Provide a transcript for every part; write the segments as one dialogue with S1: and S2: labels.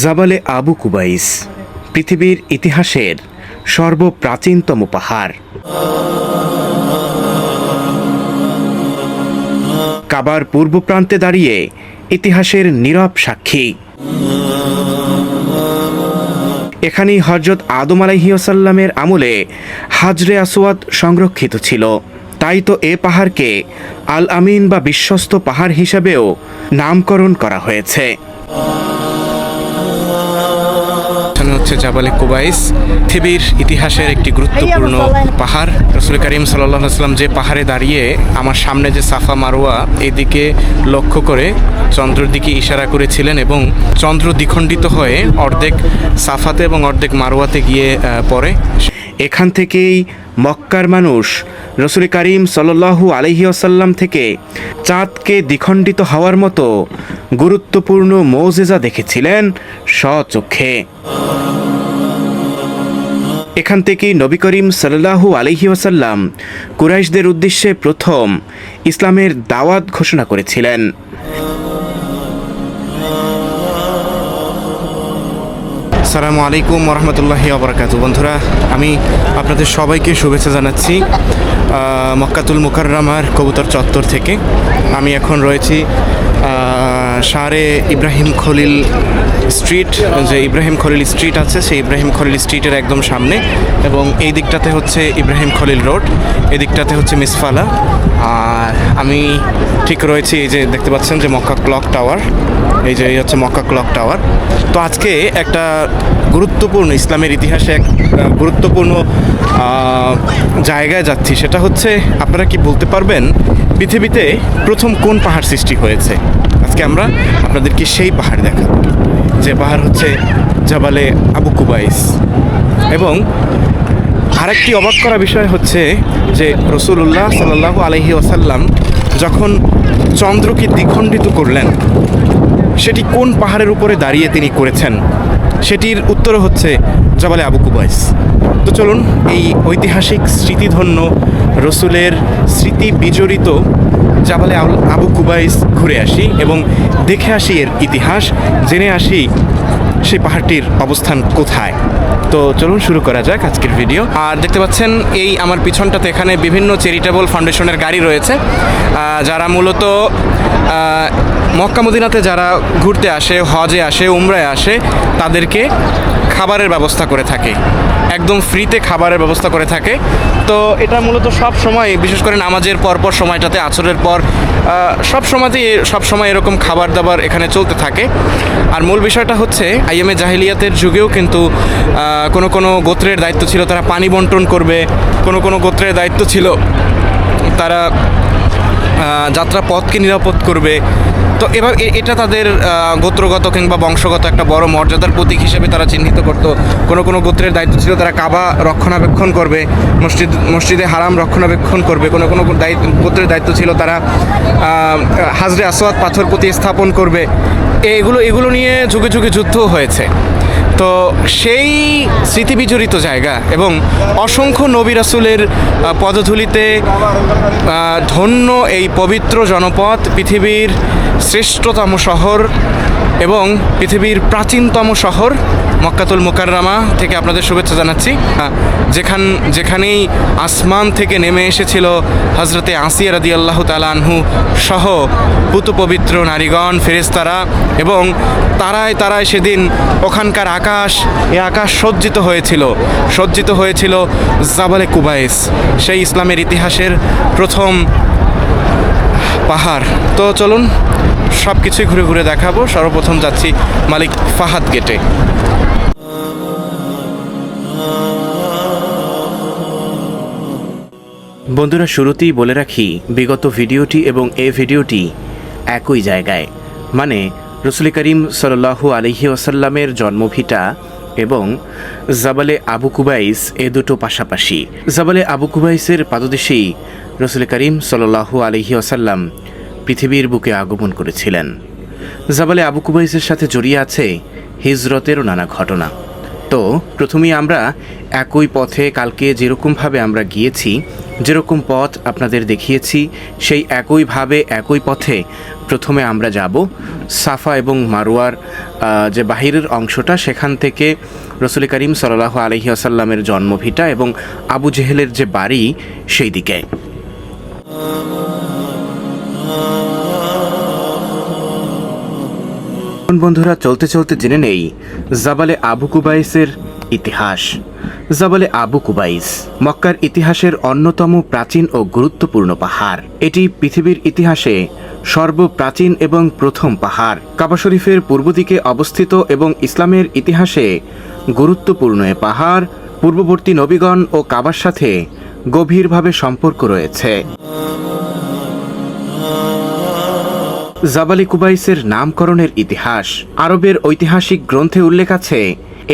S1: জাবালে আবু কুবাইস, পৃথিবীর ইতিহাসের সর্বপ্রাচীনতম পাহাড়। কাবার পূর্ব প্রান্তে দাঁড়িয়ে ইতিহাসের নীরব সাক্ষী। এখানেই হজরত আদম আলাইহিসাল্লামের আমলে হাজরে আসওয়াদ সংরক্ষিত ছিল। তাই তো এ পাহাড়কে আল আমিন বা বিশ্বস্ত পাহাড় হিসেবেও নামকরণ করা হয়েছে। হচ্ছে জাবালে কুবাইস। পৃথিবীর ইতিহাসের একটি গুরুত্বপূর্ণ পাহাড়। রসুল করিম সাল্লাম যে পাহাড়ে দাঁড়িয়ে আমার সামনে যে সাফা মারোয়া, এদিকে লক্ষ্য করে চন্দ্রের দিকে ইশারা করেছিলেন এবং চন্দ্র দ্বিখণ্ডিত হয়ে অর্ধেক সাফাতে এবং অর্ধেক মারোয়াতে গিয়ে পড়ে। এখান থেকেই মক্কার মানুষ রসুল করিম সাল্লাহু আলহিউসাল্লাম থেকে চাঁদকে দ্বিখণ্ডিত হওয়ার মতো গুরুত্বপূর্ণ মৌজেজা দেখেছিলেন স্বচক্ষে। এখান থেকেই নবী করিম সাল্লাহু আলহি ওসাল্লাম কুরাইশদের উদ্দেশ্যে প্রথম ইসলামের দাওয়াত ঘোষণা করেছিলেন। আসসালামু আলাইকুম রহমতুল্লাহি আবরাকাতু বন্ধুরা, আমি আপনাদের সবাইকে শুভেচ্ছা জানাচ্ছি মক্কাতুল মুকাররামার কবুতর চত্বর থেকে। আমি এখন রয়েছি শাহরে ইব্রাহিম খলিল স্ট্রিট, যে ইব্রাহিম খলিল স্ট্রিট আছে, সেই ইব্রাহিম খলিল স্ট্রিটের একদম সামনে, এবং এই দিকটাতে হচ্ছে ইব্রাহিম খলিল রোড, এই দিকটাতে হচ্ছে মিসফালা। আর আমি ঠিক রয়েছি এই যে দেখতে পাচ্ছেন যে মক্কা ক্লক টাওয়ার, এই যে এই হচ্ছে মক্কা ক্লক টাওয়ার। তো আজকে একটা গুরুত্বপূর্ণ ইসলামের ইতিহাসে এক গুরুত্বপূর্ণ জায়গায় যাচ্ছি, সেটা হচ্ছে, আপনারা কি বলতে পারবেন, পৃথিবীতে প্রথম কোন পাহাড় সৃষ্টি হয়েছে? আজকে আমরা আপনাদেরকে সেই পাহাড় দেখাবো, যে পাহাড় হচ্ছে জাবালে আবু কুবাইস। এবং আরেকটি অবাক করা বিষয় হচ্ছে যে রসুল্লাহ সাল্লাহ আলহি ওসাল্লাম যখন চন্দ্রকে দ্বিখণ্ডিত করলেন, সেটি কোন পাহাড়ের উপরে দাঁড়িয়ে তিনি করেছেন? সেটির উত্তর হচ্ছে জবালে আবু কুবাইস। তো চলুন এই ঐতিহাসিক স্মৃতিধন্য রসুলের স্মৃতি বিজড়িত জাবালে আবু- কুবাইস ঘুরে আসি এবং দেখে আসি এর ইতিহাস, জেনে আসি সেই পাহাড়টির অবস্থান কোথায়। তো চলুন শুরু করা যাক আজকের ভিডিও। আর দেখতে পাচ্ছেন, এই আমার পিছনটাতে এখানে বিভিন্ন চ্যারিটেবল ফাউন্ডেশনের গাড়ি রয়েছে যারা মূলত মক্কা মদিনাতে যারা ঘুরতে আসে, হজে আসে, উমরায় আসে, তাদেরকে খাবারের ব্যবস্থা করে থাকে। একদম ফ্রিতে খাবারের ব্যবস্থা করে থাকে। তো এটা মূলত সব সময়, বিশেষ করে নামাজের পর পর সময়টাতে আছরের পর সব সময়তেই সব সময় এরকম খাবার দাবার এখানে চলতে থাকে। আর মূল বিষয়টা হচ্ছে, আইএমএ জাহিলিয়াতের যুগেও কিন্তু কোনো কোনো গোত্রের দায়িত্ব ছিল, তারা পানি বন্টন করবে। কোনো কোনো গোত্রের দায়িত্ব ছিল, তারা যাত্রা পথকে নিরাপদ করবে। তো এবার এটা তাদের গোত্রগত কিংবা বংশগত একটা বড় মর্যাদার প্রতীক হিসেবে তারা চিহ্নিত করতো। কোনো কোনো গোত্রের দায়িত্ব ছিল তারা কাবা রক্ষণাবেক্ষণ করবে, মসজিদ, মসজিদে হারাম রক্ষণাবেক্ষণ করবে। কোনো কোনো দায়িত্ব, গোত্রের দায়িত্ব ছিল তারা হাজরে আসোয়াদ পাথর প্রতি স্থাপন করবে। এগুলো এগুলো নিয়ে যুগে যুগে যুদ্ধ হয়েছে। তো সেই স্মৃতিবিজড়িত জায়গা এবং অসংখ্য নবী রাসুলের পদধূলিতে ধন্য এই পবিত্র জনপদ, পৃথিবীর শ্রেষ্ঠতম শহর এবং পৃথিবীর প্রাচীনতম শহর মক্কাতুল মুকাররামা থেকে আপনাদের শুভেচ্ছা জানাচ্ছি। যেখান, যেখানেই আসমান থেকে নেমে এসেছিল হজরতে আসিয়া রাদি আল্লাহ তালানহু সহ পুত পবিত্র নারীগণ ফেরেস্তারা এবং তারায় তারায় সেদিন ওখানকার আকাশ এ আকাশ সজ্জিত হয়েছিল। সজ্জিত হয়েছিল জাবালে কুবাইস, সেই ইসলামের ইতিহাসের প্রথম পাহাড়। তো চলুন সব কিছুই ঘুরে ঘুরে দেখাবো। সর্বপ্রথম যাচ্ছি মালিক ফাহাদ গেটে। বন্ধুরা, শুরুতেই বলে রাখি, বিগত ভিডিওটি এবং এ ভিডিওটি একই জায়গায়। মানে রসুল করিম সাল্লাহু আলহি ওসাল্লামের জন্মভিটা এবং জাবালে আবু কুবাইস এ দুটো পাশাপাশি। জাবালে আবু কুবাইসের পাদদেশেই রসুল করিম সাল্লাহু আলহি ওসাল্লাম পৃথিবীর বুকে আগমন করেছিলেন। জাবালে আবু কুবাইসের সাথে জড়িয়ে আছে হিজরতেরও নানা ঘটনা। তো প্রথমেই আমরা একই পথে কালকে যেরকমভাবে আমরা গিয়েছি, যেরকম পথ আপনাদের দেখিয়েছি, সেই একইভাবে একই পথে প্রথমে আমরা যাব। সাফা এবং মারোয়ার যে বাহিরের অংশটা, সেখান থেকে রসুল করিম সাল্লাহ আলহি আসাল্লামের জন্মভিটা এবং আবু জেহেলের যে বাড়ি, সেই দিকে। বন্ধুরা, চলতে চলতে জেনে নেই জাবালে আবু কুবাইসের ইতিহাস। জাবালে আবু কুবাইস মক্কার ইতিহাসের অন্যতম প্রাচীন ও গুরুত্বপূর্ণ পাহাড়। এটি পৃথিবীর ইতিহাসে সর্বপ্রাচীন এবং প্রথম পাহাড়। কাবা শরীফের পূর্ব দিকে অবস্থিত এবং ইসলামের ইতিহাসে গুরুত্বপূর্ণ এ পাহাড় পূর্ববর্তী নবীগণ ও কাবার সাথে গভীরভাবে সম্পর্ক রয়েছে। জাবালি কুবাইসের নামকরণের ইতিহাস। আরবের ঐতিহাসিক গ্রন্থে উল্লেখ আছে,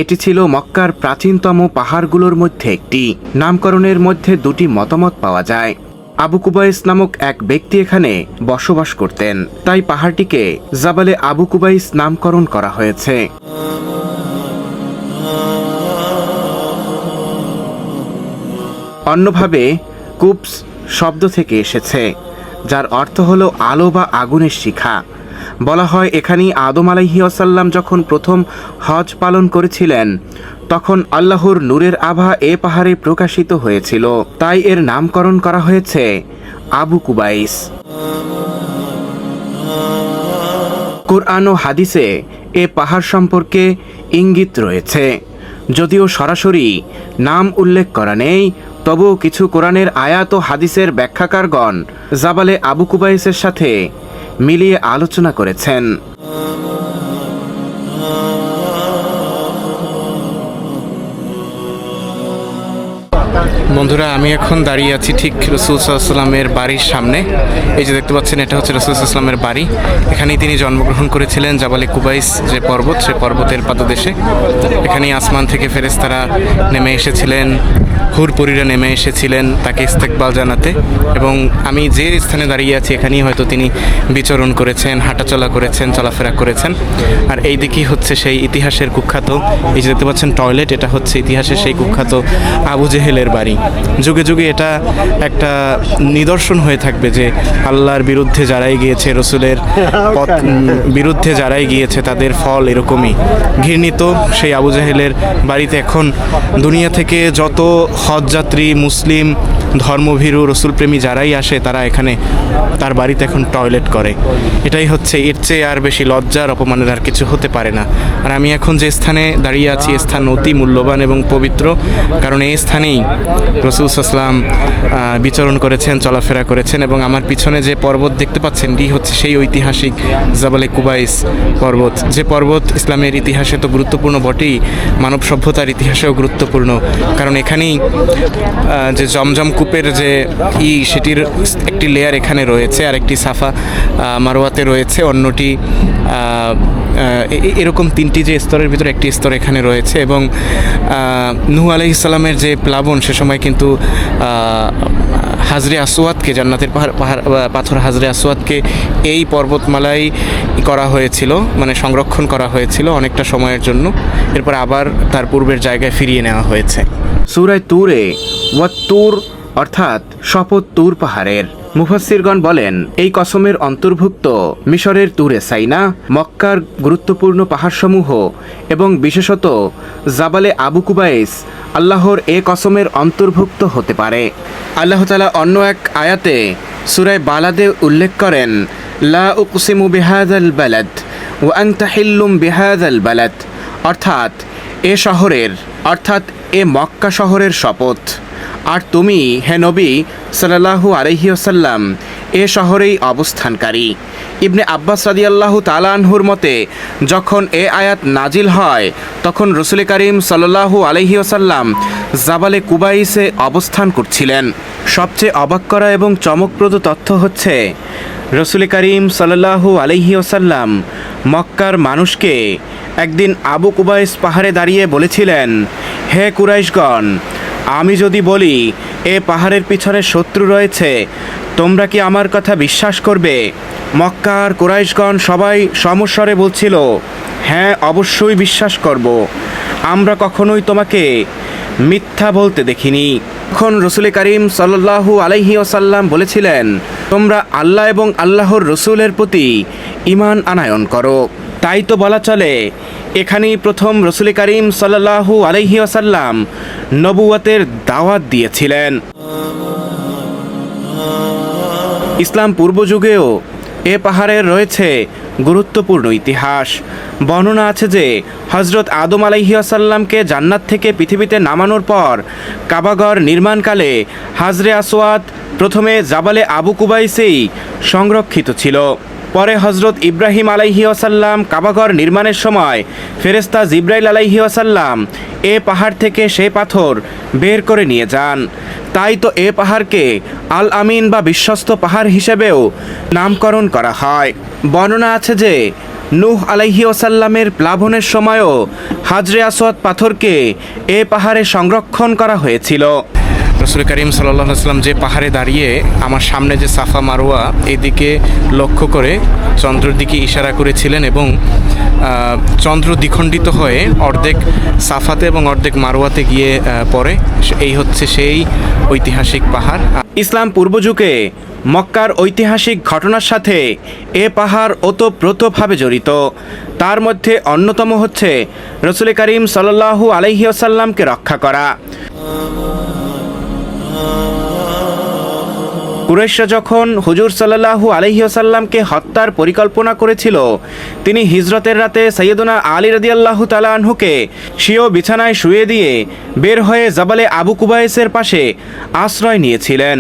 S1: এটি ছিল মক্কার প্রাচীনতম পাহাড়গুলোর মধ্যে একটি। নামকরণের মধ্যে দুটি মতামত পাওয়া যায়। আবু কুবাইস নামক এক ব্যক্তি এখানে বসবাস করতেন। তাই পাহাড়টিকে জাবালে আবু কুবাইস নামকরণ করা হয়েছে। অন্যভাবে কুপস শব্দ থেকে এসেছে। যার অর্থ হলো আলো বা আগুনের শিখা। বলা হয় এখানেই আদম আলাইহি আসাল্লাম যখন প্রথম হজ পালন করেছিলেন, তখন আল্লাহর নূরের আভা এ পাহাড়ে প্রকাশিত হয়েছিল। তাই এর নামকরণ করা হয়েছে আবু কুবাইস। কোরআন ও হাদিসে এ পাহাড় সম্পর্কে ইঙ্গিত রয়েছে। যদিও সরাসরি নাম উল্লেখ করা নেই তবুও কিছু কোরআনের আয়াত ও হাদিসের ব্যাখ্যাকারগণ জাবালে আবু কুবাইসের সাথে মিলিয়ে আলোচনা করেছেন। বন্ধুরা, আমি এখন দাঁড়িয়ে আছি ঠিক রসুল সাল্লামের বাড়ির সামনে। এই যে দেখতে পাচ্ছেন, এটা হচ্ছে রসুল সাল্লামের বাড়ি। এখানেই তিনি জন্মগ্রহণ করেছিলেন জাবালে কুবাইস যে পর্বত, সে পর্বতের পাদদেশে। এখানেই আসমান থেকে ফেরেস্তারা নেমে এসেছিলেন হুরপুরীরা নেমে এসেছিলেন তাকে ইস্তেকবাল জানাতে। এবং আমি যে স্থানে দাঁড়িয়ে আছি, এখানেই হয়তো তিনি বিচরণ করেছেন, হাঁটাচলা করেছেন, চলাফেরা করেছেন। আর এই দিকেই হচ্ছে সেই ইতিহাসের কুখ্যাত, এই যে দেখতে পাচ্ছেন টয়লেট, এটা হচ্ছে ইতিহাসের সেই কুখ্যাত আবু জেহেলের বাড়ি। যুগে যুগে এটা একটা নিদর্শন হয়ে থাকবে যে আল্লাহর বিরুদ্ধে যারাই গিয়েছে, রসুলের পথ বিরুদ্ধে যারাই গিয়েছে, তাদের ফল এরকমই। ঘৃণিত সেই আবু জাহেলের বাড়িতে এখন দুনিয়া থেকে যত হজযাত্রী, মুসলিম ধর্মভীরু, রসুলপ্রেমী যারাই আসে, তারা এখানে তার বাড়িতে এখন টয়লেট করে। এটাই হচ্ছে, এর চেয়ে আর বেশি লজ্জার, অপমানের আর কিছু হতে পারে না। আর আমি এখন যে স্থানে দাঁড়িয়ে আছি, এ স্থান অতি মূল্যবান এবং পবিত্র, কারণ এই স্থানেই রসুল সাসলাম বিচরণ করেছেন, চলাফেরা করেছেন এবং আমার পিছনে যে পর্বত দেখতে পাচ্ছেন এটি হচ্ছে সেই ঐতিহাসিক জাবালে কুবাইস পর্বত। যে পর্বত ইসলামের ইতিহাসে তো গুরুত্বপূর্ণ বটেই, মানব সভ্যতার ইতিহাসেও গুরুত্বপূর্ণ। কারণ এখানেই যে জমজম কূপের যে ই, সেটির একটি লেয়ার এখানে রয়েছে আর একটি সাফা মারোয়াতে রয়েছে, অন্যটি এরকম তিনটি যে স্তরের ভিতরে একটি স্তর এখানে রয়েছে এবং নুহ আলহ ইসলামের যে প্লাবন, সে সময় কিন্তু হাজরে আসওয়াদকে, জান্নাতের পাহাড় পাহাড় পাথর হাজরে আসওয়াদকে এই পর্বতমালাই করা হয়েছিল মানে সংরক্ষণ করা হয়েছিল অনেকটা সময়ের জন্য। এরপর আবার তার পূর্বের জায়গায় ফিরিয়ে নেওয়া হয়েছে। সুরায় তুরে, ওয়াত্তুর অর্থাৎ শপথ তুর পাহাড়ের। মুফাসসিরগণ বলেন, এই কসমের অন্তর্ভুক্ত মিশরের তুরে সাইনা, মক্কার গুরুত্বপূর্ণ পাহাড়সমূহ এবং বিশেষত জাবালে আবু কুবাইস আল্লাহর এ কসমের অন্তর্ভুক্ত হতে পারে। আল্লাহ তালা অন্য এক আয়াতে সুরায় বালাদে উল্লেখ করেন, লা উকসিমু বিহাদাল বালাদ ও আংতা হিল্লুম বিহাদাল বালাদ। অর্থাৎ এ শহরের, অর্থাৎ এ মক্কা শহরের শপথ। আর তুমি, হে নবী, সাল্লাল্লাহু আলহিউসাল্লাম এ শহরেই অবস্থানকারী। ইবনে আব্বাস রাদিয়াল্লাহু তালানহুর মতে, যখন এ আয়াত নাজিল হয়, তখন রসুল করিম সাল্লাল্লাহু আলহিউসাল্লাম জাবালে কুবাইসে অবস্থান করছিলেন। সবচেয়ে অবাক করা এবং চমকপ্রদ তথ্য হচ্ছে, রসুল করিম সাল্লাল্লাহু আলহি ওসাল্লাম মক্কার মানুষকে একদিন আবু কুবাইস পাহাড়ে দাঁড়িয়ে বলেছিলেন, হে কুরাইশগণ আমি যদি বলি, এ পাহাড়ের পিছনে শত্রু রয়েছে, তোমরা কি আমার কথা বিশ্বাস করবে? মক্কার কুরাইশগণ সবাই সমস্বরে বলছিল হ্যাঁ অবশ্যই বিশ্বাস করব। আমরা কখনোই তোমাকে মিথ্যা বলতে দেখিনি। তখন রসুল করিম সাল্লাল্লাহু আলাইহি ওসাল্লাম বলেছিলেন, তোমরা আল্লাহ এবং আল্লাহর রসুলের প্রতি ইমান আনায়ন করো। তাই তো বলা চলে, এখানেই প্রথম রসুল করিম সাল্লাহু আলহি আসাল্লাম নবুয়তের দাওয়াত দিয়েছিলেন। ইসলাম পূর্বযুগেও এ পাহাড়ের রয়েছে গুরুত্বপূর্ণ ইতিহাস। বর্ণনা আছে যে হজরত আদম আলাইহিয়াসাল্লামকে জান্নাত থেকে পৃথিবীতে নামানোর পর কাবাগর নির্মাণকালে হাজরে আসওয়াদ প্রথমে জাবালে আবু কুবাইসেই সংরক্ষিত ছিল। পরে হজরত ইব্রাহিম আলাইহি আসাল্লাম কাবাগর নির্মাণের সময় ফেরেস্তা জিব্রাইল আলাইহি আসাল্লাম এ পাহাড় থেকে সে পাথর বের করে নিয়ে যান। তাই তো এ পাহাড়কে আল আমিন বা বিশ্বস্ত পাহাড় হিসেবেও নামকরণ করা হয়। বর্ণনা আছে যে, নূহ আলাইহি ওসাল্লামের প্লাবনের সময়ও হাজরে আসওয়াদ পাথরকে এ পাহাড়ে সংরক্ষণ করা হয়েছিল। রসুল করিম সাল্লাহ আসলাম যে পাহাড়ে দাঁড়িয়ে আমার সামনে যে সাফা মারোয়া, এদিকে লক্ষ্য করে চন্দ্রের দিকে ইশারা করেছিলেন এবং চন্দ্র দ্বিখণ্ডিত হয়ে অর্ধেক সাফাতে এবং অর্ধেক মারোয়াতে গিয়ে পড়ে। এই হচ্ছে সেই ঐতিহাসিক পাহাড়। ইসলাম পূর্বযুগে মক্কার ঐতিহাসিক ঘটনার সাথে এ পাহাড় ওতপ্রোতভাবে জড়িত। তার মধ্যে অন্যতম হচ্ছে রসুল করিম সাল্লাহু আলহিউসাল্লামকে রক্ষা করা। কুরেশরা যখন হুজুর সাল্লাহু আলহিউসাল্লামকে হত্যার পরিকল্পনা করেছিল, তিনি হিজরতের রাতে সৈয়দনা আলী রদিয়াল্লাহু তালাহুকে স্বীয় বিছানায় শুয়ে দিয়ে বের হয়ে জাবালে আবু কুবাইসের পাশে আশ্রয় নিয়েছিলেন,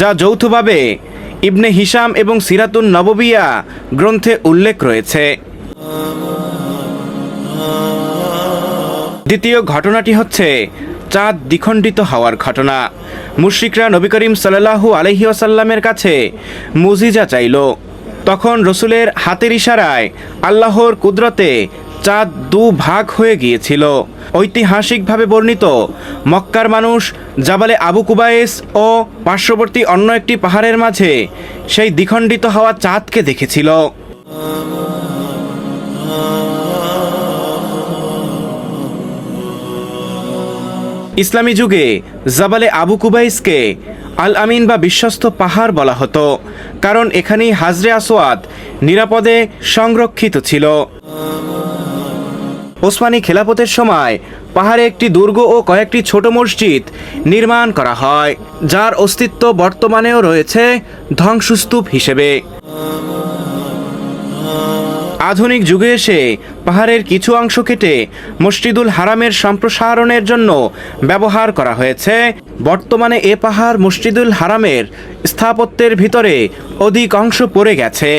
S1: যা যৌথভাবে ইবনে হিসাম এবং সিরাতুন নববিয়া গ্রন্থে উল্লেখ রয়েছে। দ্বিতীয় ঘটনাটি হচ্ছে চাঁদ দ্বিখণ্ডিত হওয়ার ঘটনা। মুশরিকরা নবী করিম সাল্লাহু আলহিউসাল্লামের কাছে মুজিজা চাইল। তখন রসুলের হাতের ইশারায় আল্লাহর কুদরতে চাঁদ দু ভাগ হয়ে গিয়েছিল। ঐতিহাসিকভাবে বর্ণিত, মক্কার মানুষ জাবালে আবু কুবাইস ও পার্শ্ববর্তী অন্য একটি পাহাড়ের মাঝে সেই দ্বিখণ্ডিত হওয়া চাঁদকে দেখেছিল। ইসলামী যুগে জাবালে আবু কুবাইসকে আল আমিন বা বিশ্বস্ত পাহাড় বলা হতো, কারণ এখানেই হাজরে আসওয়াদ নিরাপদে সংরক্ষিত ছিল। ওসমানী খেলাপথের সময় পাহাড়ে একটি দুর্গ ও কয়েকটি ছোট মসজিদ নির্মাণ করা হয়, যার অস্তিত্ব বর্তমানেও রয়েছে ধ্বংসস্তূপ হিসেবে। আধুনিক যুগে এসে পাহাড়ের কিছু অংশ কেটে মসজিদুল হারামের সম্প্রসারণের জন্য ব্যবহার করা হয়েছে। বর্তমানে এ পাহাড় মসজিদুল হারামের স্থাপত্যের ভিতরে অধিক অংশ পড়ে গেছে।